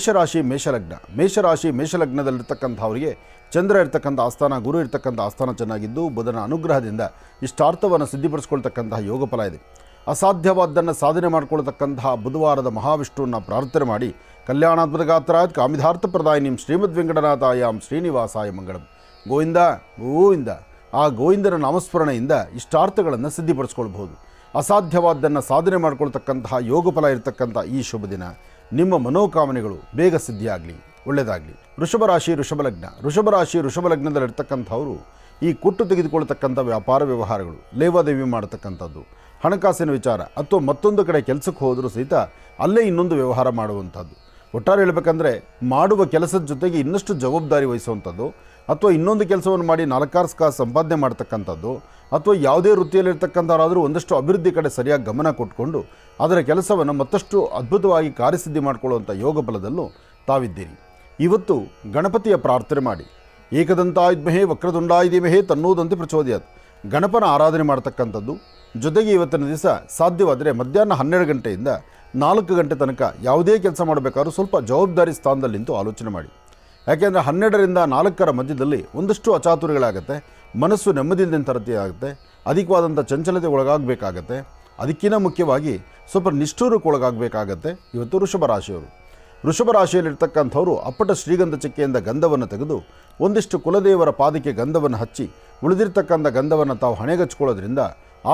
ಮೇಷರಾಶಿ, ಮೇಷಲಗ್ನ. ಮೇಷರಾಶಿ, ಮೇಷಲಗ್ನದಲ್ಲಿರ್ತಕ್ಕಂಥವರಿಗೆ ಚಂದ್ರ ಇರ್ತಕ್ಕಂಥ ಆಸ್ಥಾನ, ಗುರು ಇರ್ತಕ್ಕಂಥ ಆಸ್ಥಾನ ಚೆನ್ನಾಗಿದ್ದು, ಬುಧನ ಅನುಗ್ರಹದಿಂದ ಇಷ್ಟಾರ್ಥವನ್ನು ಸಿದ್ಧಿಪಡಿಸ್ಕೊಳ್ತಕ್ಕಂತಹ ಯೋಗ ಫಲ ಇದೆ. ಅಸಾಧ್ಯವಾದ್ದನ್ನು ಸಾಧನೆ ಮಾಡಿಕೊಳ್ತಕ್ಕಂತಹ ಬುಧವಾರದ ಮಹಾವಿಷ್ಣುವನ್ನು ಪ್ರಾರ್ಥನೆ ಮಾಡಿ. ಕಲ್ಯಾಣಾತ್ಮಕ ಗಾತ್ರ ಕಾಮಿಧಾರ್ಥ ಪ್ರದಾಯಿನಿಂ ಶ್ರೀಮದ್ ವೆಂಕಟನಾಥಾಯಾಮ್ ಶ್ರೀನಿವಾಸಾಯ ಮಂಗಳಂ. ಗೋವಿಂದ ಗೋವಿಂದ. ಆ ಗೋವಿಂದನ ನಾಮಸ್ಮರಣೆಯಿಂದ ಇಷ್ಟಾರ್ಥಗಳನ್ನು ಸಿದ್ಧಿಪಡಿಸ್ಕೊಳ್ಬಹುದು. ಅಸಾಧ್ಯವಾದ್ದನ್ನು ಸಾಧನೆ ಮಾಡಿಕೊಳ್ತಕ್ಕಂತಹ ಯೋಗ ಫಲ ಇರತಕ್ಕಂಥ ಈ ಶುಭ ದಿನ. ನಿಮ್ಮ ಮನೋಕಾಮನೆಗಳು ಬೇಗ ಸಿದ್ಧಿಯಾಗಲಿ, ಒಳ್ಳೆಯದಾಗಲಿ. ವೃಷಭ ರಾಶಿ ಋಷಭಲಗ್ನ ಲಗ್ನ. ವೃಷಭ ರಾಶಿ, ವೃಷಭ ಲಗ್ನದಲ್ಲಿರ್ತಕ್ಕಂಥವರು ಈ ಕೊಟ್ಟು ತೆಗೆದುಕೊಳ್ತಕ್ಕಂಥ ವ್ಯಾಪಾರ ವ್ಯವಹಾರಗಳು, ಲೇವಾದೇವಿ ಮಾಡತಕ್ಕಂಥದ್ದು, ಹಣಕಾಸಿನ ವಿಚಾರ ಅಥವಾ ಮತ್ತೊಂದು ಕಡೆ ಕೆಲಸಕ್ಕೆ ಹೋದರೂ ಸಹಿತ ಅಲ್ಲೇ ಇನ್ನೊಂದು ವ್ಯವಹಾರ ಮಾಡುವಂಥದ್ದು. ಒಟ್ಟಾರೆ ಹೇಳಬೇಕಂದ್ರೆ, ಮಾಡುವ ಕೆಲಸದ ಜೊತೆಗೆ ಇನ್ನಷ್ಟು ಜವಾಬ್ದಾರಿ ವಹಿಸುವಂಥದ್ದು ಅಥವಾ ಇನ್ನೊಂದು ಕೆಲಸವನ್ನು ಮಾಡಿ ನಾಲ್ಕಾರು ಕಾಸು ಸಂಪಾದನೆ ಮಾಡ್ತಕ್ಕಂಥದ್ದು, ಅಥವಾ ಯಾವುದೇ ವೃತ್ತಿಯಲ್ಲಿರ್ತಕ್ಕಂಥವರಾದರೂ ಒಂದಷ್ಟು ಅಭಿವೃದ್ಧಿ ಕಡೆ ಸರಿಯಾಗಿ ಗಮನ ಕೊಟ್ಕೊಂಡು ಅದರ ಕೆಲಸವನ್ನು ಮತ್ತಷ್ಟು ಅದ್ಭುತವಾಗಿ ಕಾರ್ಯಸಿದ್ಧಿ ಮಾಡಿಕೊಳ್ಳುವಂಥ ಯೋಗ ಬಲದಲ್ಲೂ ತಾವಿದ್ದೀರಿ. ಇವತ್ತು ಗಣಪತಿಯ ಪ್ರಾರ್ಥನೆ ಮಾಡಿ. ಏಕದಂತಾಯುದ್ಮಹೇ ವಕ್ರದುಂಡಾಯುಧಿಮಹೇ ತನ್ನೋದಂತೆ ಪ್ರಚೋದಯಾತ್. ಗಣಪನ ಆರಾಧನೆ ಮಾಡ್ತಕ್ಕಂಥದ್ದು ಜೊತೆಗೆ ಇವತ್ತಿನ ದಿವಸ ಸಾಧ್ಯವಾದರೆ ಮಧ್ಯಾಹ್ನ ಹನ್ನೆರಡು ಗಂಟೆಯಿಂದ ನಾಲ್ಕು ಗಂಟೆ ತನಕ ಯಾವುದೇ ಕೆಲಸ ಮಾಡಬೇಕಾದ್ರೂ ಸ್ವಲ್ಪ ಜವಾಬ್ದಾರಿ ಸ್ಥಾನದಲ್ಲಿ ನಿಂತು ಆಲೋಚನೆ ಮಾಡಿ. ಯಾಕೆಂದರೆ ಹನ್ನೆರಡರಿಂದ ನಾಲ್ಕರ ಮಧ್ಯದಲ್ಲಿ ಒಂದಷ್ಟು ಅಚಾತುರಿಗಳಾಗುತ್ತೆ, ಮನಸ್ಸು ನೆಮ್ಮದಿಯಿಂದ ತರತಿ ಆಗುತ್ತೆ ಅಧಿಕವಾದಂಥ ಚಂಚಲತೆ ಒಳಗಾಗಬೇಕಾಗತ್ತೆ, ಅದಕ್ಕಿಂತ ಮುಖ್ಯವಾಗಿ ಸ್ವಲ್ಪ ನಿಷ್ಠೂರಕ್ಕೊಳಗಾಗಬೇಕಾಗತ್ತೆ ಇವತ್ತು ವೃಷಭ ರಾಶಿಯವರು ವೃಷಭ ರಾಶಿಯಲ್ಲಿರ್ತಕ್ಕಂಥವರು ಅಪ್ಪಟ ಶ್ರೀಗಂಧ ಚಕ್ಕೆಯಿಂದ ಗಂಧವನ್ನು ತೆಗೆದು ಒಂದಿಷ್ಟು ಕುಲದೇವರ ಪಾದಕ್ಕೆ ಗಂಧವನ್ನು ಹಚ್ಚಿ, ಉಳಿದಿರ್ತಕ್ಕಂಥ ಗಂಧವನ್ನು ತಾವು ಹಣೆಗಚ್ಕೊಳ್ಳೋದ್ರಿಂದ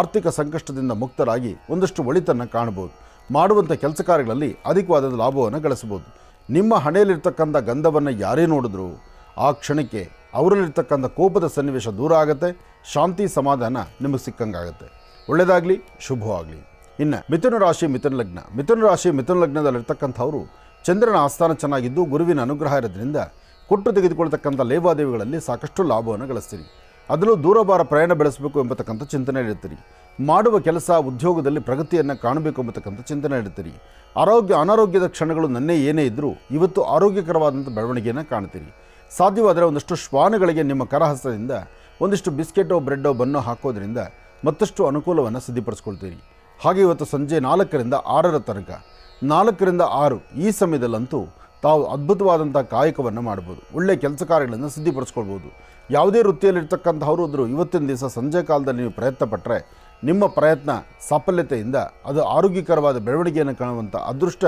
ಆರ್ಥಿಕ ಸಂಕಷ್ಟದಿಂದ ಮುಕ್ತರಾಗಿ ಒಂದಷ್ಟು ಒಳಿತನ್ನು ಕಾಣಬಹುದು. ಮಾಡುವಂಥ ಕೆಲಸ ಕಾರ್ಯಗಳಲ್ಲಿ ಅಧಿಕವಾದ ಲಾಭವನ್ನು ಗಳಿಸಬಹುದು. ನಿಮ್ಮ ಹಣೆಯಲ್ಲಿರ್ತಕ್ಕಂಥ ಗಂಧವನ್ನು ಯಾರೇ ನೋಡಿದ್ರು ಆ ಕ್ಷಣಕ್ಕೆ ಅವರಲ್ಲಿರ್ತಕ್ಕಂಥ ಕೋಪದ ಸನ್ನಿವೇಶ ದೂರ ಆಗುತ್ತೆ, ಶಾಂತಿ ಸಮಾಧಾನ ನಿಮಗೆ ಸಿಕ್ಕಂಗಾಗುತ್ತೆ. ಒಳ್ಳೆಯದಾಗಲಿ, ಶುಭವಾಗಲಿ. ಇನ್ನು ಮಿಥುನ ರಾಶಿ, ಮಿಥುನ ಲಗ್ನ. ಮಿಥುನ ರಾಶಿ, ಮಿಥುನ ಲಗ್ನದಲ್ಲಿರ್ತಕ್ಕಂಥವರು ಚಂದ್ರನ ಆಸ್ಥಾನ ಚೆನ್ನಾಗಿದ್ದು, ಗುರುವಿನ ಅನುಗ್ರಹ ಇರೋದ್ರಿಂದ ಕೊಟ್ಟು ತೆಗೆದುಕೊಳ್ತಕ್ಕಂಥ ಲೇವಾದೇವಿಗಳಲ್ಲಿ ಸಾಕಷ್ಟು ಲಾಭವನ್ನು ಗಳಿಸ್ತೀರಿ. ಅದರಲ್ಲೂ ದೂರಭಾರ ಪ್ರಯಾಣ ಬೆಳೆಸಬೇಕು ಎಂಬತಕ್ಕಂಥ ಚಿಂತನೆ ಇಡ್ತೀರಿ ಮಾಡುವ ಕೆಲಸ ಉದ್ಯೋಗದಲ್ಲಿ ಪ್ರಗತಿಯನ್ನು ಕಾಣಬೇಕು ಎಂಬತಕ್ಕಂಥ ಚಿಂತನೆ ಇಡ್ತೀರಿ ಆರೋಗ್ಯ, ಅನಾರೋಗ್ಯದ ಕ್ಷಣಗಳು ನನ್ನೇ ಏನೇ ಇದ್ದರೂ ಇವತ್ತು ಆರೋಗ್ಯಕರವಾದಂಥ ಬೆಳವಣಿಗೆಯನ್ನು ಕಾಣ್ತೀರಿ ಸಾಧ್ಯವಾದರೆ ಒಂದಷ್ಟು ಶ್ವಾನಗಳಿಗೆ ನಿಮ್ಮ ಕರಹಸ್ತದಿಂದ ಒಂದಿಷ್ಟು ಬಿಸ್ಕೆಟೋ, ಬ್ರೆಡ್ಡೋ, ಬನ್ನೋ ಹಾಕೋದ್ರಿಂದ ಮತ್ತಷ್ಟು ಅನುಕೂಲವನ್ನು ಸಿದ್ಧಪಡಿಸ್ಕೊಳ್ತೀರಿ. ಹಾಗೆ ಇವತ್ತು ಸಂಜೆ ನಾಲ್ಕರಿಂದ ಆರರ ತನಕ. ನಾಲ್ಕರಿಂದ ಆರು ಈ ಸಮಯದಲ್ಲಂತೂ ತಾವು ಅದ್ಭುತವಾದಂಥ ಕಾಯಕವನ್ನು ಮಾಡ್ಬೋದು. ಒಳ್ಳೆಯ ಕೆಲಸ ಕಾರ್ಯಗಳನ್ನು ಸಿದ್ಧಿಪಡಿಸ್ಕೊಳ್ಬೋದು. ಯಾವುದೇ ವೃತ್ತಿಯಲ್ಲಿರ್ತಕ್ಕಂಥವ್ರು ಆದರೂ ಇವತ್ತಿನ ದಿವಸ ಸಂಜೆ ಕಾಲದಲ್ಲಿ ನೀವು ಪ್ರಯತ್ನ ಪಟ್ಟರೆ ನಿಮ್ಮ ಪ್ರಯತ್ನ ಸಾಫಲ್ಯತೆಯಿಂದ ಅದು ಆರೋಗ್ಯಕರವಾದ ಬೆಳವಣಿಗೆಯನ್ನು ಕಾಣುವಂಥ ಅದೃಷ್ಟ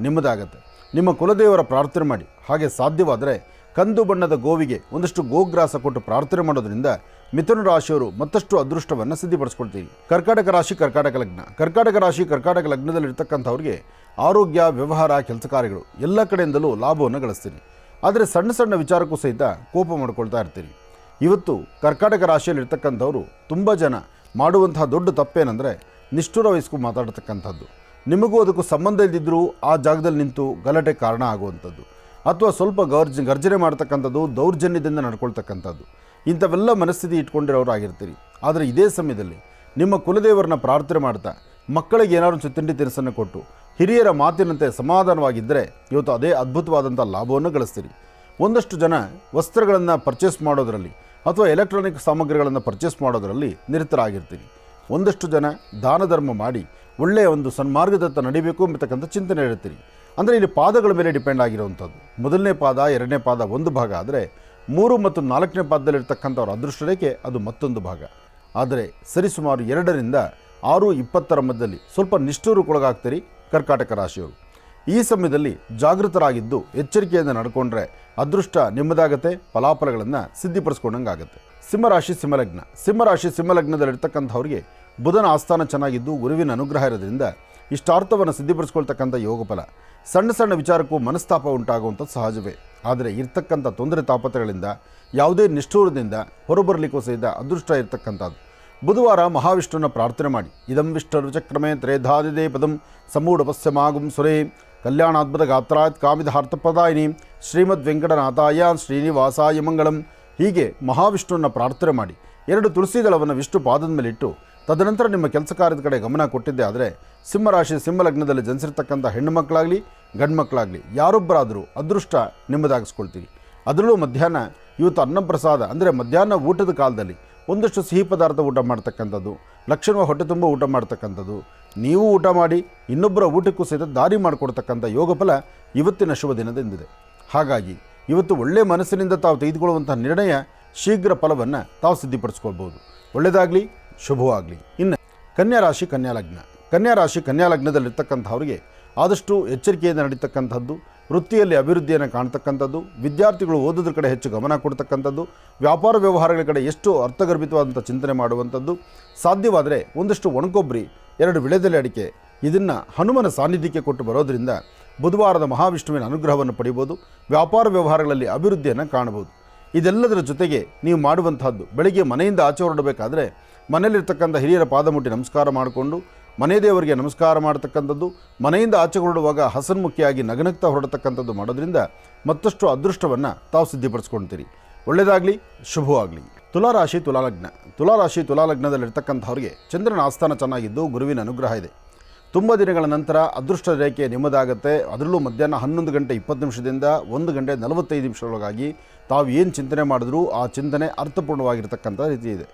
ನಿಮ್ಮದಾಗತ್ತೆ. ನಿಮ್ಮ ಕುಲದೇವರ ಪ್ರಾರ್ಥನೆ ಮಾಡಿ. ಹಾಗೆ ಸಾಧ್ಯವಾದರೆ ಕಂದು ಬಣ್ಣದ ಗೋವಿಗೆ ಒಂದಷ್ಟು ಗೋಗ್ರಾಸ ಕೊಟ್ಟು ಪ್ರಾರ್ಥನೆ ಮಾಡೋದ್ರಿಂದ ಮಿಥುನ ರಾಶಿಯವರು ಮತ್ತಷ್ಟು ಅದೃಷ್ಟವನ್ನು ಸಿದ್ಧಿಪಡಿಸ್ಕೊಳ್ತೀವಿ. ಕರ್ಕಾಟಕ ರಾಶಿ, ಕರ್ಕಾಟಕ ಲಗ್ನ. ಕರ್ಕಾಟಕ ರಾಶಿ, ಕರ್ಕಾಟಕ ಲಗ್ನದಲ್ಲಿರ್ತಕ್ಕಂಥವ್ರಿಗೆ ಆರೋಗ್ಯ, ವ್ಯವಹಾರ, ಕೆಲಸ ಕಾರ್ಯಗಳು ಎಲ್ಲ ಕಡೆಯಿಂದಲೂ ಲಾಭವನ್ನು ಗಳಿಸ್ತೀನಿ. ಆದರೆ ಸಣ್ಣ ಸಣ್ಣ ವಿಚಾರಕ್ಕೂ ಸಹಿತ ಕೋಪ ಮಾಡ್ಕೊಳ್ತಾ ಇರ್ತೀನಿ ಇವತ್ತು ಕರ್ಕಾಟಕ ರಾಶಿಯಲ್ಲಿರ್ತಕ್ಕಂಥವರು ತುಂಬ ಜನ ಮಾಡುವಂತಹ ದೊಡ್ಡ ತಪ್ಪೇನೆಂದರೆ ನಿಷ್ಠುರ ವಹಿಸ್ಕೊಂಡು ಮಾತಾಡತಕ್ಕಂಥದ್ದು. ನಿಮಗೂ ಅದಕ್ಕೂ ಸಂಬಂಧ ಇದ್ದಿದ್ದರೂ ಆ ಜಾಗದಲ್ಲಿ ನಿಂತು ಗಲಾಟೆ ಕಾರಣ ಆಗುವಂಥದ್ದು. ಅಥವಾ ಸ್ವಲ್ಪ ಗರ್ಜ, ಗರ್ಜನೆ ಮಾಡ್ತಕ್ಕಂಥದ್ದು, ದೌರ್ಜನ್ಯದಿಂದ ನಡ್ಕೊಳ್ತಕ್ಕಂಥದ್ದು. ಇಂಥವೆಲ್ಲ ಮನಸ್ಥಿತಿ ಇಟ್ಕೊಂಡಿರೋರು ಆಗಿರ್ತೀರಿ ಆದರೆ ಇದೇ ಸಮಯದಲ್ಲಿ ನಿಮ್ಮ ಕುಲದೇವರನ್ನ ಪ್ರಾರ್ಥನೆ ಮಾಡ್ತಾ, ಮಕ್ಕಳಿಗೆ ಏನಾದ್ರು ತಿಂಡಿ ತಿನಿಸನ್ನು ಕೊಟ್ಟು, ಹಿರಿಯರ ಮಾತಿನಂತೆ ಸಮಾಧಾನವಾಗಿದ್ದರೆ ಇವತ್ತು ಅದೇ ಅದ್ಭುತವಾದಂಥ ಲಾಭವನ್ನು ಗಳಿಸ್ತೀರಿ. ಒಂದಷ್ಟು ಜನ ವಸ್ತ್ರಗಳನ್ನು ಪರ್ಚೇಸ್ ಮಾಡೋದರಲ್ಲಿ ಅಥವಾ ಎಲೆಕ್ಟ್ರಾನಿಕ್ ಸಾಮಗ್ರಿಗಳನ್ನು ಪರ್ಚೇಸ್ ಮಾಡೋದರಲ್ಲಿ ನಿರತರಾಗಿರ್ತೀರಿ. ಒಂದಷ್ಟು ಜನ ದಾನ ಧರ್ಮ ಮಾಡಿ ಒಳ್ಳೆಯ ಒಂದು ಸನ್ಮಾರ್ಗದತ್ತ ನಡಿಬೇಕು ಎಂಬತಕ್ಕಂಥ ಚಿಂತನೆ ಇರ್ತೀರಿ ಅಂದರೆ ಇಲ್ಲಿ ಪಾದಗಳ ಮೇಲೆ ಡಿಪೆಂಡ್ ಆಗಿರುವಂಥದ್ದು. ಮೊದಲನೇ ಪಾದ, ಎರಡನೇ ಪಾದ ಒಂದು ಭಾಗ ಆದರೆ ಮೂರು ಮತ್ತು ನಾಲ್ಕನೇ ಪಾದದಲ್ಲಿರ್ತಕ್ಕಂಥವ್ರ ಅದೃಷ್ಟ ರೇಖೆ ಅದು ಮತ್ತೊಂದು ಭಾಗ. ಆದರೆ ಸರಿಸುಮಾರು ಎರಡರಿಂದ ಆರು ಇಪ್ಪತ್ತರ ಮಧ್ಯದಲ್ಲಿ ಸ್ವಲ್ಪ ನಿಷ್ಠೂರಕ್ಕೊಳಗಾಗ್ತೀರಿ ಕರ್ಕಾಟಕ ರಾಶಿಯವರು. ಈ ಸಮಯದಲ್ಲಿ ಜಾಗೃತರಾಗಿದ್ದು ಎಚ್ಚರಿಕೆಯಿಂದ ನಡ್ಕೊಂಡ್ರೆ ಅದೃಷ್ಟ ನಿಮ್ಮದಾಗತ್ತೆ, ಫಲಾಫಲಗಳನ್ನು ಸಿದ್ಧಿಪಡಿಸ್ಕೊಂಡಂಗಾಗತ್ತೆ. ಸಿಂಹರಾಶಿ ಸಿಂಹಲಗ್ನ. ಸಿಂಹರಾಶಿ ಸಿಂಹಲಗ್ನದಲ್ಲಿರ್ತಕ್ಕಂಥವ್ರಿಗೆ ಬುಧನ ಆಸ್ಥಾನ ಚೆನ್ನಾಗಿದ್ದು ಗುರುವಿನ ಅನುಗ್ರಹ ಇರೋದ್ರಿಂದ ಇಷ್ಟಾರ್ಥವನ್ನು ಸಿದ್ಧಿಪಡಿಸ್ಕೊಳ್ತಕ್ಕಂಥ ಯೋಗ ಫಲ ಸಣ್ಣ ಸಣ್ಣ ವಿಚಾರಕ್ಕೂ ಮನಸ್ತಾಪ ಉಂಟಾಗುವಂಥದ್ದು ಸಹಜವೇ. ಆದರೆ ಇರ್ತಕ್ಕಂಥ ತೊಂದರೆ ತಾಪತ್ರಗಳಿಂದ ಯಾವುದೇ ನಿಷ್ಠೂರದಿಂದ ಹೊರಬರಲಿಕ್ಕೂ ಸಹಿತ ಅದೃಷ್ಟ ಇರತಕ್ಕಂಥದ್ದು. ಬುಧವಾರ ಮಹಾವಿಷ್ಣುವನ್ನ ಪ್ರಾರ್ಥನೆ ಮಾಡಿ. ಇದಂ ವಿಷ್ಣು ಚಕ್ರಮೇ ತ್ರೇಧಾದಿದೇ ಪದಂ ಸಮೂಢಪಸ್ಯಮಾಗುಂ ಸುರೇ ಕಲ್ಯಾಣಾದ್ಭುತ ಗಾತ್ರಾತ್ ಕಾಮಿದಾರ್ಥಪ್ರದಾಯಿನಿ ಶ್ರೀಮದ್ ವೆಂಕಟನಾಥಾಯ ಶ್ರೀನಿವಾಸಾಯ ಮಂಗಳಂ. ಹೀಗೆ ಮಹಾವಿಷ್ಣುವನ್ನ ಪ್ರಾರ್ಥನೆ ಮಾಡಿ. ಎರಡು ತುಳಸಿ ದಳವನ್ನು ವಿಷ್ಣು ಪಾದದ ಮೇಲಿಟ್ಟು ತದನಂತರ ನಿಮ್ಮ ಕೆಲಸ ಕಾರ್ಯದ ಕಡೆ ಗಮನ ಕೊಟ್ಟಿದ್ದೆ ಆದರೆ ಸಿಂಹರಾಶಿ ಸಿಂಹಲಗ್ನದಲ್ಲಿ ಜನಿಸಿರ್ತಕ್ಕಂಥ ಹೆಣ್ಣು ಮಕ್ಕಳಾಗಲಿ, ಗಂಡು ಮಕ್ಕಳಾಗಲಿ, ಯಾರೊಬ್ಬರಾದರೂ ಅದೃಷ್ಟ ನಿಮ್ಮದಾಗಿಸ್ಕೊಳ್ತೀವಿ ಅದರಲ್ಲೂ ಮಧ್ಯಾಹ್ನ ಇವತ್ತು ಅನ್ನಪ್ರಸಾದ, ಅಂದರೆ ಮಧ್ಯಾಹ್ನ ಊಟದ ಕಾಲದಲ್ಲಿ ಒಂದಷ್ಟು ಸಿಹಿ ಪದಾರ್ಥ ಊಟ ಮಾಡ್ತಕ್ಕಂಥದ್ದು ಲಕ್ಷಣವ ಹೊಟ್ಟೆ ತುಂಬ ಊಟ ಮಾಡ್ತಕ್ಕಂಥದ್ದು, ನೀವು ಊಟ ಮಾಡಿ ಇನ್ನೊಬ್ಬರ ಊಟಕ್ಕೂ ಸಹಿತ ದಾರಿ ಮಾಡಿಕೊಡ್ತಕ್ಕಂಥ ಯೋಗ ಫಲ ಇವತ್ತಿನ ಶುಭ ದಿನದಿಂದಿದೆ. ಹಾಗಾಗಿ ಇವತ್ತು ಒಳ್ಳೆಯ ಮನಸ್ಸಿನಿಂದ ತಾವು ತೆಗೆದುಕೊಳ್ಳುವಂಥ ನಿರ್ಣಯ ಶೀಘ್ರ ಫಲವನ್ನು ತಾವು ಸಿದ್ಧಿಪಡಿಸ್ಕೊಳ್ಬೋದು ಒಳ್ಳೆಯದಾಗಲಿ ಶುಭವಾಗಲಿ. ಇನ್ನು ಕನ್ಯಾ ರಾಶಿ, ಕನ್ಯಾ ಲಗ್ನ. ಕನ್ಯಾ ರಾಶಿ, ಕನ್ಯಾ ಲಗ್ನದಲ್ಲಿರ್ತಕ್ಕಂಥವ್ರಿಗೆ ಆದಷ್ಟು ಎಚ್ಚರಿಕೆಯಿಂದ ನಡೀತಕ್ಕಂಥದ್ದು ವೃತ್ತಿಯಲ್ಲಿ ಅಭಿವೃದ್ಧಿಯನ್ನು ಕಾಣ್ತಕ್ಕಂಥದ್ದು ವಿದ್ಯಾರ್ಥಿಗಳು ಓದೋದ್ರ ಕಡೆ ಹೆಚ್ಚು ಗಮನ ಕೊಡ್ತಕ್ಕಂಥದ್ದು ವ್ಯಾಪಾರ ವ್ಯವಹಾರಗಳ ಕಡೆ ಎಷ್ಟು ಅರ್ಥಗರ್ಭಿತವಾದಂಥ ಚಿಂತನೆ ಮಾಡುವಂಥದ್ದು, ಸಾಧ್ಯವಾದರೆ ಒಂದಷ್ಟು ಒಣಕೊಬ್ಬರಿ, ಎರಡು ವಿಳೆದೆಲೆ ಅಡಿಕೆ, ಇದನ್ನು ಹನುಮನ ಸಾನ್ನಿಧ್ಯಕ್ಕೆ ಕೊಟ್ಟು ಬರೋದರಿಂದ ಬುಧವಾರದ ಮಹಾವಿಷ್ಣುವಿನ ಅನುಗ್ರಹವನ್ನು ಪಡೆಯಬಹುದು ವ್ಯಾಪಾರ ವ್ಯವಹಾರಗಳಲ್ಲಿ ಅಭಿವೃದ್ಧಿಯನ್ನು ಕಾಣಬಹುದು. ಇದೆಲ್ಲದರ ಜೊತೆಗೆ ನೀವು ಮಾಡುವಂಥದ್ದು, ಬೆಳಿಗ್ಗೆ ಮನೆಯಿಂದ ಆಚೆ ಹೊರಡಬೇಕಾದ್ರೆ ಮನೆಯಲ್ಲಿರ್ತಕ್ಕಂಥ ಹಿರಿಯರ ಪಾದ ಮುಟ್ಟಿ ನಮಸ್ಕಾರ ಮಾಡಿಕೊಂಡು ಮನೆ ದೇವರಿಗೆ ನಮಸ್ಕಾರ ಮಾಡತಕ್ಕಂಥದ್ದು, ಮನೆಯಿಂದ ಆಚೆ ಹೊರಡುವಾಗ ಹಸನ್ಮುಖಿಯಾಗಿ ನಗನಗ್ತಾ ಹೊರಡತಕ್ಕಂಥದ್ದು ಮಾಡೋದ್ರಿಂದ ಮತ್ತಷ್ಟು ಅದೃಷ್ಟವನ್ನು ತಾವು ಸಿದ್ಧಿಪಡಿಸ್ಕೊಳ್ತೀರಿ ಒಳ್ಳೆಯದಾಗಲಿ, ಶುಭವಾಗಲಿ. ತುಲಾರಾಶಿ, ತುಲಾಲಗ್ನ. ತುಲಾರಾಶಿ, ತುಲಾಲಗ್ನದಲ್ಲಿರ್ತಕ್ಕಂಥವ್ರಿಗೆ ಚಂದ್ರನ ಆಸ್ಥಾನ ಚೆನ್ನಾಗಿದ್ದು ಗುರುವಿನ ಅನುಗ್ರಹ ಇದೆ. ತುಂಬ ದಿನಗಳ ನಂತರ ಅದೃಷ್ಟ ರೇಖೆ ನಿಮ್ಮದಾಗುತ್ತೆ. ಅದರಲ್ಲೂ ಮಧ್ಯಾಹ್ನ ಹನ್ನೊಂದು ಗಂಟೆ ಇಪ್ಪತ್ತು ನಿಮಿಷದಿಂದ ಒಂದು ಗಂಟೆ ನಲವತ್ತೈದು ನಿಮಿಷದೊಳಗಾಗಿ ತಾವು ಏನು ಚಿಂತನೆ ಮಾಡಿದ್ರೂ ಆ ಚಿಂತನೆ ಅರ್ಥಪೂರ್ಣವಾಗಿರ್ತಕ್ಕಂಥ ರೀತಿ ಇದೆ.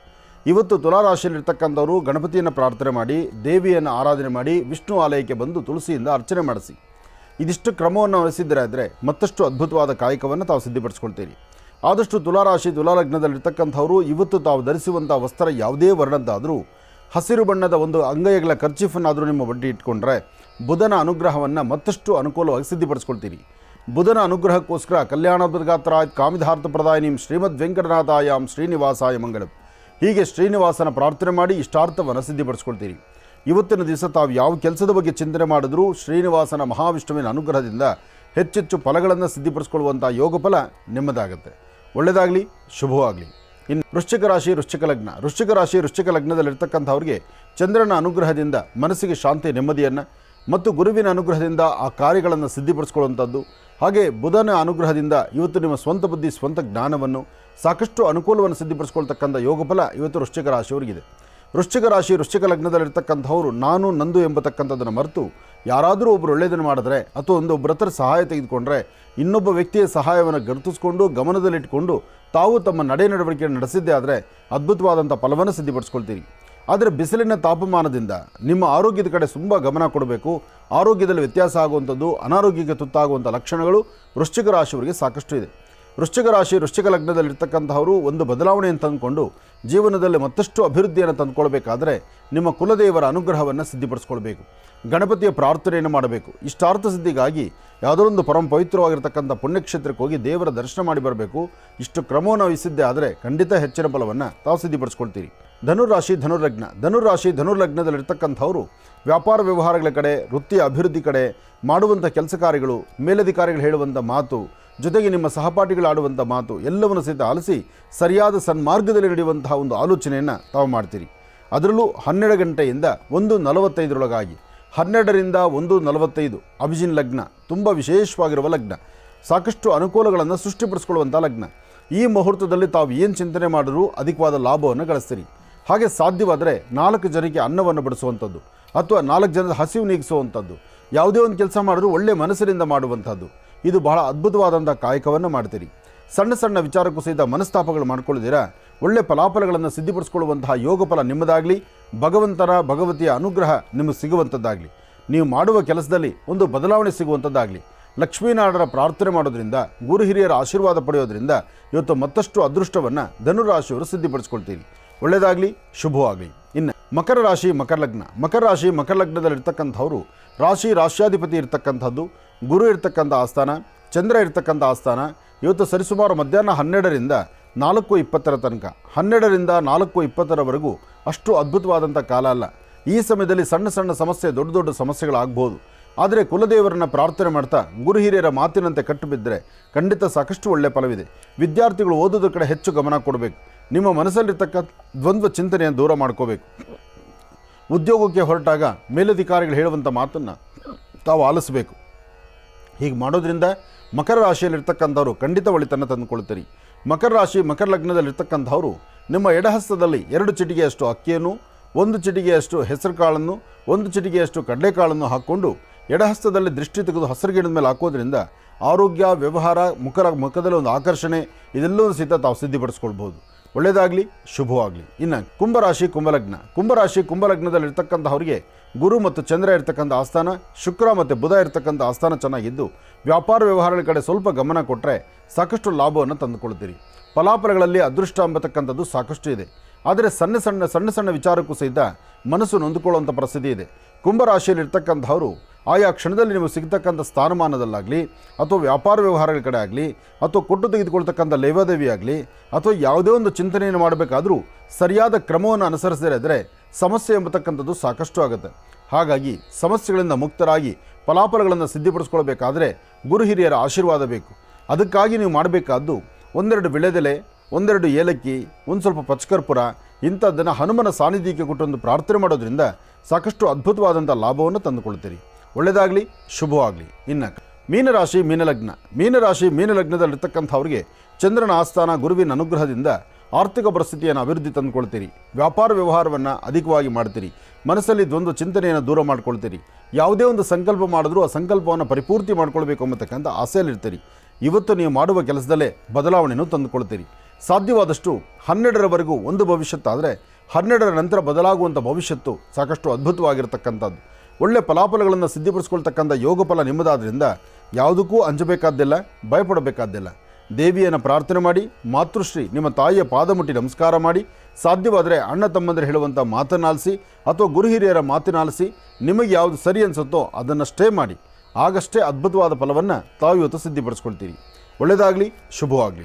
ಇವತ್ತು ತುಲಾರಾಶಿಯಲ್ಲಿರ್ತಕ್ಕಂಥವರು ಗಣಪತಿಯನ್ನು ಪ್ರಾರ್ಥನೆ ಮಾಡಿ, ದೇವಿಯನ್ನು ಆರಾಧನೆ ಮಾಡಿ, ವಿಷ್ಣು ಆಲಯಕ್ಕೆ ಬಂದು ತುಳಸಿಯಿಂದ ಅರ್ಚನೆ ಮಾಡಿಸಿ. ಇದಿಷ್ಟು ಕ್ರಮವನ್ನು ವಹಿಸಿದರೆ ಆದರೆ ಮತ್ತಷ್ಟು ಅದ್ಭುತವಾದ ಕಾಯಕವನ್ನು ತಾವು ಸಿದ್ಧಪಡಿಸ್ಕೊಳ್ತೀರಿ. ಆದಷ್ಟು ತುಲಾರಾಶಿ, ತುಲಾಲಗ್ನದಲ್ಲಿರ್ತಕ್ಕಂಥವರು ಇವತ್ತು ತಾವು ಧರಿಸುವಂಥ ವಸ್ತ್ರ ಯಾವುದೇ ವರ್ಣದ್ದಾದರೂ, ಹಸಿರು ಬಣ್ಣದ ಒಂದು ಅಂಗೈಗಳ ಖರ್ಚೀಫನ್ನಾದರೂ ನಿಮ್ಮ ಬಡ್ಡಿ ಇಟ್ಕೊಂಡ್ರೆ ಬುಧನ ಅನುಗ್ರಹವನ್ನು ಮತ್ತಷ್ಟು ಅನುಕೂಲವಾಗಿ ಸಿದ್ಧಪಡಿಸ್ಕೊಳ್ತೀರಿ. ಬುಧನ ಅನುಗ್ರಹಕ್ಕೋಸ್ಕರ ಕಲ್ಯಾಣೋದ್ಗಾತ್ರಾಯ್ ಕಾಮಿಧಾರ್ಥ ಪ್ರದಾಯಿನಿಂ ಶ್ರೀಮದ್ ವೆಂಕಟನಾಥಾಯಾಮ್ ಶ್ರೀನಿವಾಸಾಯ ಮಂಗಳಂ. ಹೀಗೆ ಶ್ರೀನಿವಾಸನ ಪ್ರಾರ್ಥನೆ ಮಾಡಿ ಇಷ್ಟಾರ್ಥವನ್ನು ಸಿದ್ಧಿಪಡಿಸ್ಕೊಳ್ತೀರಿ. ಇವತ್ತಿನ ದಿವಸ ತಾವು ಯಾವ ಕೆಲಸದ ಬಗ್ಗೆ ಚಿಂತನೆ ಮಾಡಿದ್ರೂ ಶ್ರೀನಿವಾಸನ ಮಹಾವಿಷ್ಣುವಿನ ಅನುಗ್ರಹದಿಂದ ಹೆಚ್ಚೆಚ್ಚು ಫಲಗಳನ್ನು ಸಿದ್ಧಿಪಡಿಸ್ಕೊಳ್ಳುವಂಥ ಯೋಗ ಫಲ ನಿಮ್ಮದಾಗುತ್ತೆ. ಒಳ್ಳೆಯದಾಗಲಿ ಶುಭವಾಗಲಿ. ಇನ್ನು ವೃಶ್ಚಿಕ ರಾಶಿ, ವೃಶ್ಚಿಕ ಲಗ್ನ. ವೃಶ್ಚಿಕ ರಾಶಿ, ವೃಶ್ಚಿಕ ಲಗ್ನದಲ್ಲಿರ್ತಕ್ಕಂಥವ್ರಿಗೆ ಚಂದ್ರನ ಅನುಗ್ರಹದಿಂದ ಮನಸ್ಸಿಗೆ ಶಾಂತಿ, ನೆಮ್ಮದಿಯನ್ನು ಮತ್ತು ಗುರುವಿನ ಅನುಗ್ರಹದಿಂದ ಆ ಕಾರ್ಯಗಳನ್ನು ಸಿದ್ಧಿಪಡಿಸ್ಕೊಳ್ಳುವಂಥದ್ದು, ಹಾಗೆ ಬುಧನ ಅನುಗ್ರಹದಿಂದ ಇವತ್ತು ನಿಮ್ಮ ಸ್ವಂತ ಬುದ್ಧಿ, ಸ್ವಂತ ಜ್ಞಾನವನ್ನು ಸಾಕಷ್ಟು ಅನುಕೂಲವನ್ನು ಸಿದ್ಧಿಪಡಿಸ್ಕೊಳ್ತಕ್ಕಂಥ ಯೋಗ ಫಲ ಇವತ್ತು ವೃಶ್ಚಿಕ ರಾಶಿಯವರಿಗಿದೆ. ವೃಶ್ಚಿಕ ರಾಶಿ, ವೃಶ್ಚಿಕ ಲಗ್ನದಲ್ಲಿರ್ತಕ್ಕಂಥವ್ರು, ನಾನು, ನಂದು ಎಂಬತಕ್ಕಂಥದ್ದನ್ನು ಮರೆತು ಯಾರಾದರೂ ಒಬ್ಬರು ಒಳ್ಳೆಯದನ್ನು ಮಾಡಿದ್ರೆ ಅಥವಾ ಒಂದು ಒಬ್ಬರ ಸಹಾಯ ತೆಗೆದುಕೊಂಡ್ರೆ ಇನ್ನೊಬ್ಬ ವ್ಯಕ್ತಿಯ ಸಹಾಯವನ್ನು ಗುರುತಿಸಿಕೊಂಡು ಗಮನದಲ್ಲಿಟ್ಟುಕೊಂಡು ತಾವು ತಮ್ಮ ನಡೆ ನಡವಳಿಕೆಯನ್ನು ನಡೆಸಿದ್ದೇ ಆದರೆ ಅದ್ಭುತವಾದಂಥ ಫಲವನ್ನು ಸಿದ್ಧಪಡಿಸ್ಕೊಳ್ತೀರಿ. ಆದರೆ ಬಿಸಿಲಿನ ತಾಪಮಾನದಿಂದ ನಿಮ್ಮ ಆರೋಗ್ಯದ ಕಡೆ ತುಂಬ ಗಮನ ಕೊಡಬೇಕು. ಆರೋಗ್ಯದಲ್ಲಿ ವ್ಯತ್ಯಾಸ ಆಗುವಂಥದ್ದು, ಅನಾರೋಗ್ಯಕ್ಕೆ ತುತ್ತಾಗುವಂಥ ಲಕ್ಷಣಗಳು ವೃಶ್ಚಿಕ ರಾಶಿಯವರಿಗೆ ಸಾಕಷ್ಟು ಇದೆ. ವೃಶ್ಚಿಕ ರಾಶಿ, ವೃಶ್ಚಿಕ ಲಗ್ನದಲ್ಲಿರ್ತಕ್ಕಂಥವರು ಒಂದು ಬದಲಾವಣೆಯನ್ನು ತಂದುಕೊಂಡು ಜೀವನದಲ್ಲಿ ಮತ್ತಷ್ಟು ಅಭಿವೃದ್ಧಿಯನ್ನು ತಂದುಕೊಳ್ಬೇಕಾದ್ರೆ ನಿಮ್ಮ ಕುಲದೇವರ ಅನುಗ್ರಹವನ್ನು ಸಿದ್ಧಿಪಡಿಸ್ಕೊಳ್ಬೇಕು. ಗಣಪತಿಯ ಪ್ರಾರ್ಥನೆಯನ್ನು ಮಾಡಬೇಕು. ಇಷ್ಟಾರ್ಥ ಸಿದ್ಧಿಗಾಗಿ ಯಾವುದೋ ಒಂದು ಪರಮ ಪವಿತ್ರವಾಗಿರ್ತಕ್ಕಂಥ ಪುಣ್ಯಕ್ಷೇತ್ರಕ್ಕೆ ಹೋಗಿ ದೇವರ ದರ್ಶನ ಮಾಡಿ ಬರಬೇಕು. ಇಷ್ಟು ಕ್ರಮವನ್ನು ವಹಿಸಿದ್ದೇ ಆದರೆ ಖಂಡಿತ ಹೆಚ್ಚಿನ ಫಲವನ್ನು ತಾವು ಸಿದ್ಧಿಪಡಿಸ್ಕೊಳ್ತೀರಿ. ಧನುರಾಶಿ ಧನುರ್ಲಗ್ನ. ಧನುರಾಶಿ ಧನುರ್ಲಗ್ನದಲ್ಲಿರ್ತಕ್ಕಂಥವರು ವ್ಯಾಪಾರ ವ್ಯವಹಾರಗಳ ಕಡೆ, ವೃತ್ತಿಯ ಅಭಿವೃದ್ಧಿ ಕಡೆ ಮಾಡುವಂಥ ಕೆಲಸ ಕಾರ್ಯಗಳು ಮೇಲಧಿಕಾರಿಗಳು ಹೇಳುವಂಥ ಮಾತು ಜೊತೆಗೆ ನಿಮ್ಮ ಸಹಪಾಠಿಗಳು ಆಡುವಂಥ ಮಾತು ಎಲ್ಲವನ್ನು ಸಹಿತ ಆಲಿಸಿ ಸರಿಯಾದ ಸನ್ಮಾರ್ಗದಲ್ಲಿ ನಡೆಯುವಂತಹ ಒಂದು ಆಲೋಚನೆಯನ್ನು ತಾವು ಮಾಡ್ತೀರಿ. ಅದರಲ್ಲೂ ಹನ್ನೆರಡು ಗಂಟೆಯಿಂದ ಒಂದು ನಲವತ್ತೈದರೊಳಗಾಗಿ, ಹನ್ನೆರಡರಿಂದ ಒಂದು ನಲವತ್ತೈದು ಅಭಿಜಿನ್ ಲಗ್ನ, ತುಂಬ ವಿಶೇಷವಾಗಿರುವ ಲಗ್ನ, ಸಾಕಷ್ಟು ಅನುಕೂಲಗಳನ್ನು ಸೃಷ್ಟಿಪಡಿಸ್ಕೊಳ್ಳುವಂಥ ಲಗ್ನ. ಈ ಮುಹೂರ್ತದಲ್ಲಿ ತಾವು ಏನು ಚಿಂತನೆ ಮಾಡಿದರೂ ಅಧಿಕವಾದ ಲಾಭವನ್ನು ಗಳಿಸ್ತೀರಿ. ಹಾಗೆ ಸಾಧ್ಯವಾದರೆ ನಾಲ್ಕು ಜನಕ್ಕೆ ಅನ್ನವನ್ನು ಬಡಿಸುವಂಥದ್ದು ಅಥವಾ ನಾಲ್ಕು ಜನದ ಹಸಿವು ನೀಗಿಸುವಂಥದ್ದು ಯಾವುದೇ ಒಂದು ಕೆಲಸ ಮಾಡಿದ್ರೂ ಒಳ್ಳೆ ಮನಸ್ಸಿನಿಂದ ಮಾಡುವಂಥದ್ದು ಇದು ಬಹಳ ಅದ್ಭುತವಾದಂಥ ಕಾಯಕವನ್ನು ಮಾಡ್ತೀರಿ. ಸಣ್ಣ ಸಣ್ಣ ವಿಚಾರಕ್ಕೂ ಸಹಿತ ಮನಸ್ತಾಪಗಳು ಮಾಡ್ಕೊಳ್ಳಿದ್ದೀರಾ ಒಳ್ಳೆ ಫಲಾಫಲಗಳನ್ನು ಸಿದ್ಧಿಪಡಿಸ್ಕೊಳ್ಳುವಂತಹ ಯೋಗ ಫಲ ನಿಮ್ಮದಾಗಲಿ, ಭಗವಂತನ ಭಗವತಿಯ ಅನುಗ್ರಹ ನಿಮಗೆ ಸಿಗುವಂಥದ್ದಾಗಲಿ. ನೀವು ಮಾಡುವ ಕೆಲಸದಲ್ಲಿ ಒಂದು ಬದಲಾವಣೆ ಸಿಗುವಂಥದ್ದಾಗಲಿ. ಲಕ್ಷ್ಮೀನಾರಾಯಣರ ಪ್ರಾರ್ಥನೆ ಮಾಡೋದ್ರಿಂದ, ಗುರು ಹಿರಿಯರ ಆಶೀರ್ವಾದ ಪಡೆಯೋದ್ರಿಂದ ಇವತ್ತು ಮತ್ತಷ್ಟು ಅದೃಷ್ಟವನ್ನು ಧನುರಾಶಿಯವರು ಸಿದ್ಧಿಪಡಿಸ್ಕೊಳ್ತೀರಿ. ಒಳ್ಳೆಯದಾಗಲಿ, ಶುಭವಾಗಲಿ. ಇನ್ನು ಮಕರ ರಾಶಿ, ಮಕರ ಲಗ್ನ. ಮಕರ ರಾಶಿ, ಮಕರ ಲಗ್ನದಲ್ಲಿರ್ತಕ್ಕಂಥವ್ರು ರಾಶಿ ರಾಶ್ಯಾಧಿಪತಿ ಇರ್ತಕ್ಕಂಥದ್ದು ಗುರು ಇರ್ತಕ್ಕಂಥ ಆಸ್ಥಾನ, ಚಂದ್ರ ಇರ್ತಕ್ಕಂಥ ಆಸ್ಥಾನ, ಇವತ್ತು ಸರಿಸುಮಾರು ಮಧ್ಯಾಹ್ನ ಹನ್ನೆರಡರಿಂದ ನಾಲ್ಕು ಇಪ್ಪತ್ತರ ತನಕ. ಹನ್ನೆರಡರಿಂದ ನಾಲ್ಕು ಇಪ್ಪತ್ತರವರೆಗೂ ಅಷ್ಟು ಅದ್ಭುತವಾದಂಥ ಕಾಲ ಅಲ್ಲ. ಈ ಸಮಯದಲ್ಲಿ ಸಣ್ಣ ಸಣ್ಣ ಸಮಸ್ಯೆ, ದೊಡ್ಡ ದೊಡ್ಡ ಸಮಸ್ಯೆಗಳಾಗ್ಬೋದು. ಆದರೆ ಕುಲದೇವರನ್ನು ಪ್ರಾರ್ಥನೆ ಮಾಡ್ತಾ ಗುರು ಹಿರಿಯರ ಮಾತಿನಂತೆ ಕಟ್ಟು ಬಿದ್ದರೆ ಖಂಡಿತ ಸಾಕಷ್ಟು ಒಳ್ಳೆಯ ಫಲವಿದೆ. ವಿದ್ಯಾರ್ಥಿಗಳು ಓದೋದ್ರ ಕಡೆ ಹೆಚ್ಚು ಗಮನ ಕೊಡಬೇಕು. ನಿಮ್ಮ ಮನಸ್ಸಲ್ಲಿರ್ತಕ್ಕ ದ್ವಂದ್ವ ಚಿಂತನೆಯನ್ನು ದೂರ ಮಾಡ್ಕೋಬೇಕು. ಉದ್ಯೋಗಕ್ಕೆ ಹೊರಟಾಗ ಮೇಲಧಿಕಾರಿಗಳು ಹೇಳುವಂಥ ಮಾತನ್ನು ತಾವು ಆಲಿಸಬೇಕು. ಹೀಗೆ ಮಾಡೋದ್ರಿಂದ ಮಕರ ರಾಶಿಯಲ್ಲಿರ್ತಕ್ಕಂಥವ್ರು ಖಂಡಿತ ಒಳಿತನ್ನ ತಂದುಕೊಳ್ತೀರಿ. ಮಕರ ರಾಶಿ, ಮಕರ ಲಗ್ನದಲ್ಲಿರ್ತಕ್ಕಂಥವ್ರು ನಿಮ್ಮ ಎಡಹಸ್ತದಲ್ಲಿ ಎರಡು ಚಿಟಿಗೆಯಷ್ಟು ಅಕ್ಕಿಯನ್ನು, ಒಂದು ಚಿಟಿಗೆಯಷ್ಟು ಹೆಸರು ಕಾಳನ್ನು ಒಂದು ಚಿಟಿಗೆಯಷ್ಟು ಕಡಲೆಕಾಳನ್ನು ಹಾಕ್ಕೊಂಡು ಎಡಹಸ್ತದಲ್ಲಿ ದೃಷ್ಟಿ ತೆಗೆದು ಹಸಿರು ಗಿಡದ ಮೇಲೆ ಹಾಕೋದ್ರಿಂದ ಆರೋಗ್ಯ, ವ್ಯವಹಾರ, ಮುಖರ ಮುಖದಲ್ಲಿ ಒಂದು ಆಕರ್ಷಣೆ ಇದೆಲ್ಲವೂ ಸಹಿತ ತಾವು ಸಿದ್ಧಿಪಡಿಸ್ಕೊಳ್ಬೋದು ಒಳ್ಳೆಯದಾಗಲಿ, ಶುಭವಾಗಲಿ. ಇನ್ನು ಕುಂಭರಾಶಿ ಕುಂಭಲಗ್ನ. ಕುಂಭರಾಶಿ ಕುಂಭಲಗ್ನದಲ್ಲಿರ್ತಕ್ಕಂಥವ್ರಿಗೆ ಗುರು ಮತ್ತು ಚಂದ್ರ ಇರ್ತಕ್ಕಂಥ ಆಸ್ಥಾನ, ಶುಕ್ರ ಮತ್ತು ಬುಧ ಇರ್ತಕ್ಕಂಥ ಆಸ್ಥಾನ ಚೆನ್ನಾಗಿದ್ದು, ವ್ಯಾಪಾರ ವ್ಯವಹಾರಗಳ ಕಡೆ ಸ್ವಲ್ಪ ಗಮನ ಕೊಟ್ಟರೆ ಸಾಕಷ್ಟು ಲಾಭವನ್ನು ತಂದುಕೊಳ್ತೀರಿ. ಫಲಾಫಲಗಳಲ್ಲಿ ಅದೃಷ್ಟ ಅಂಬತಕ್ಕಂಥದ್ದು ಸಾಕಷ್ಟು ಇದೆ. ಆದರೆ ಸಣ್ಣ ಸಣ್ಣ ಸಣ್ಣ ಸಣ್ಣ ವಿಚಾರಕ್ಕೂ ಸಹಿತ ಮನಸ್ಸು ನೊಂದುಕೊಳ್ಳುವಂಥ ಪರಿಸ್ಥಿತಿ ಇದೆ. ಕುಂಭರಾಶಿಯಲ್ಲಿ ಇರ್ತಕ್ಕಂಥವರು ಆಯಾ ಕ್ಷಣದಲ್ಲಿ ನೀವು ಸಿಗ್ತಕ್ಕಂಥ ಸ್ಥಾನಮಾನದಲ್ಲಾಗಲಿ, ಅಥವಾ ವ್ಯಾಪಾರ ವ್ಯವಹಾರಗಳ ಕಡೆ ಆಗಲಿ, ಅಥವಾ ಕೊಟ್ಟು ತೆಗೆದುಕೊಳ್ತಕ್ಕಂಥ ಲೇವಾದೇವಿ ಆಗಲಿ ಅಥವಾ ಯಾವುದೇ ಒಂದು ಚಿಂತನೆಯನ್ನು ಮಾಡಬೇಕಾದರೂ ಸರಿಯಾದ ಕ್ರಮವನ್ನು ಅನುಸರಿಸದೇ ಇದ್ದರೆ ಸಮಸ್ಯೆ ಎಂಬತಕ್ಕಂಥದ್ದು ಸಾಕಷ್ಟು ಆಗುತ್ತೆ. ಹಾಗಾಗಿ ಸಮಸ್ಯೆಗಳಿಂದ ಮುಕ್ತರಾಗಿ ಫಲಾಫಲಗಳನ್ನು ಸಿದ್ಧಪಡಿಸ್ಕೊಳ್ಬೇಕಾದ್ರೆ ಗುರು ಹಿರಿಯರ ಆಶೀರ್ವಾದ ಬೇಕು. ಅದಕ್ಕಾಗಿ ನೀವು ಮಾಡಬೇಕಾದ್ದು ಒಂದೆರಡು ವಿಳೆದೆಲೆ, ಒಂದೆರಡು ಏಲಕ್ಕಿ, ಒಂದು ಸ್ವಲ್ಪ ಪಚ್ಕರ್ಪುರ, ಇಂಥದ್ದನ್ನು ಹನುಮನ ಸಾನ್ನಿಧ್ಯಕ್ಕೆ ಕೊಟ್ಟೊಂದು ಪ್ರಾರ್ಥನೆ ಮಾಡೋದ್ರಿಂದ ಸಾಕಷ್ಟು ಅದ್ಭುತವಾದಂಥ ಲಾಭವನ್ನು ತಂದುಕೊಳ್ತೀರಿ. ಒಳ್ಳೆಯದಾಗಲಿ, ಶುಭವಾಗಲಿ. ಇನ್ನು ಮೀನರಾಶಿ, ಮೀನಲಗ್ನ. ಮೀನರಾಶಿ, ಮೀನಲಗ್ನದಲ್ಲಿರ್ತಕ್ಕಂಥವ್ರಿಗೆ ಚಂದ್ರನ ಆಸ್ಥಾನ ಗುರುವಿನ ಅನುಗ್ರಹದಿಂದ ಆರ್ಥಿಕ ಪರಿಸ್ಥಿತಿಯನ್ನು ಅಭಿವೃದ್ಧಿ ತಂದುಕೊಳ್ತೀರಿ. ವ್ಯಾಪಾರ ವ್ಯವಹಾರವನ್ನು ಅಧಿಕವಾಗಿ ಮಾಡ್ತೀರಿ. ಮನಸ್ಸಲ್ಲಿ ದ್ವಂದ್ವ ಚಿಂತನೆಯನ್ನು ದೂರ ಮಾಡ್ಕೊಳ್ತೀರಿ. ಯಾವುದೇ ಒಂದು ಸಂಕಲ್ಪ ಮಾಡಿದ್ರೂ ಆ ಸಂಕಲ್ಪವನ್ನು ಪರಿಪೂರ್ತಿ ಮಾಡ್ಕೊಳ್ಬೇಕು ಅನ್ನತಕ್ಕಂಥ ಆಸೆಯಲ್ಲಿರ್ತೀರಿ. ಇವತ್ತು ನೀವು ಮಾಡುವ ಕೆಲಸದಲ್ಲೇ ಬದಲಾವಣೆಯನ್ನು ತಂದುಕೊಳ್ತೀರಿ. ಸಾಧ್ಯವಾದಷ್ಟು ಹನ್ನೆರಡರವರೆಗೂ ಒಂದು ಭವಿಷ್ಯತ್ತಾದರೆ ಹನ್ನೆರಡರ ನಂತರ ಬದಲಾಗುವಂಥ ಭವಿಷ್ಯತ್ತು ಸಾಕಷ್ಟು ಅದ್ಭುತವಾಗಿರ್ತಕ್ಕಂಥದ್ದು. ಒಳ್ಳೆ ಫಲಾಫಲಗಳನ್ನು ಸಿದ್ಧಪಡಿಸ್ಕೊಳ್ತಕ್ಕಂಥ ಯೋಗ ಫಲ ನಿಮ್ಮದಾದ್ರಿಂದ ಯಾವುದಕ್ಕೂ ಅಂಜಬೇಕಾದ್ದಿಲ್ಲ, ಭಯಪಡಬೇಕಾದ್ದಿಲ್ಲ. ದೇವಿಯನ್ನು ಪ್ರಾರ್ಥನೆ ಮಾಡಿ, ಮಾತೃಶ್ರೀ, ನಿಮ್ಮ ತಾಯಿಯ ಪಾದ ಮುಟ್ಟಿ ನಮಸ್ಕಾರ ಮಾಡಿ, ಸಾಧ್ಯವಾದರೆ ಅಣ್ಣ ತಮ್ಮಂದರೆ ಹೇಳುವಂಥ ಮಾತನ್ನಾಲಿಸಿ ಅಥವಾ ಗುರು ಹಿರಿಯರ ಮಾತನ್ನಾಲಿಸಿ ನಿಮಗೆ ಯಾವುದು ಸರಿ ಅನಿಸುತ್ತೋ ಅದನ್ನಷ್ಟೇ ಮಾಡಿ. ಆಗಷ್ಟೇ ಅದ್ಭುತವಾದ ಫಲವನ್ನು ತಾವು ಇವತ್ತು ಸಿದ್ಧಿಪಡಿಸ್ಕೊಳ್ತೀರಿ. ಒಳ್ಳೆಯದಾಗಲಿ, ಶುಭವಾಗಲಿ.